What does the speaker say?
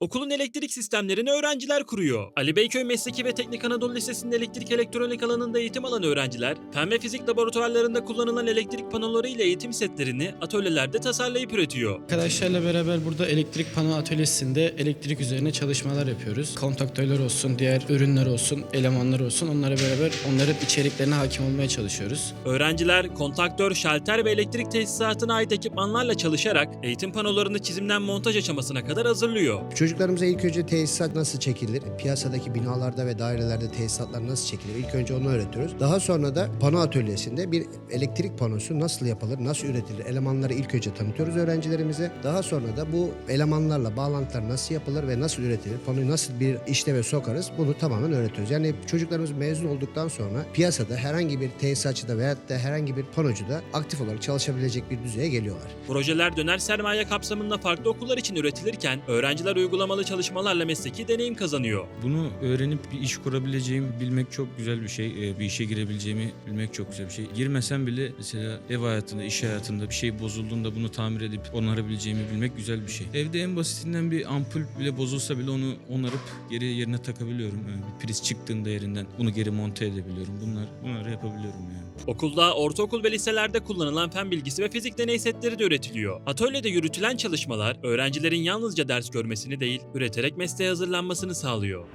Okulun elektrik sistemlerini öğrenciler kuruyor. Ali Beyköy Mesleki ve Teknik Anadolu Lisesi'nin elektrik elektronik alanında eğitim alan öğrenciler, ve fizik laboratuvarlarında kullanılan elektrik panoları ile eğitim setlerini atölyelerde tasarlayıp üretiyor. Arkadaşlarla beraber burada elektrik pano atölyesinde elektrik üzerine çalışmalar yapıyoruz. Kontaktörler olsun, diğer ürünler olsun, elemanlar olsun onlara beraber onların içeriklerine hakim olmaya çalışıyoruz. Öğrenciler kontaktör, şalter ve elektrik tesisatına ait ekipmanlarla çalışarak eğitim panolarını çizimden montaj aşamasına kadar hazırlıyor. Çocuklarımıza ilk önce tesisat nasıl çekilir, piyasadaki binalarda ve dairelerde tesisatlar nasıl çekilir ilk önce onu öğretiyoruz. Daha sonra da pano atölyesinde bir elektrik panosu nasıl yapılır, nasıl üretilir elemanları ilk önce tanıtıyoruz öğrencilerimize. Daha sonra da bu elemanlarla bağlantılar nasıl yapılır ve nasıl üretilir, panoyu nasıl bir işleve sokarız bunu tamamen öğretiyoruz. Yani çocuklarımız mezun olduktan sonra piyasada herhangi bir tesisatçıda veyahut da herhangi bir panocuda aktif olarak çalışabilecek bir düzeye geliyorlar. Projeler döner sermaye kapsamında farklı okullar için üretilirken öğrenciler uygulamalı çalışmalarla mesleki deneyim kazanıyor. Bunu öğrenip bir iş kurabileceğimi bilmek çok güzel bir şey. Ee, Bir işe girebileceğimi bilmek çok güzel bir şey. Girmesem bile mesela ev hayatında, iş hayatında bir şey bozulduğunda bunu tamir edip onarabileceğimi bilmek güzel bir şey. Evde en basitinden bir ampul bile bozulsa bile onu onarıp geri yerine takabiliyorum. Yani bir priz çıktığında yerinden bunu geri monte edebiliyorum. Bunlar bunları yapabiliyorum yani. Okulda, ortaokul ve liselerde kullanılan fen bilgisi ve fizik deney setleri de üretiliyor. Atölyede yürütülen çalışmalar öğrencilerin yalnızca ders görmesini değil, üreterek mesleğe hazırlanmasını sağlıyor.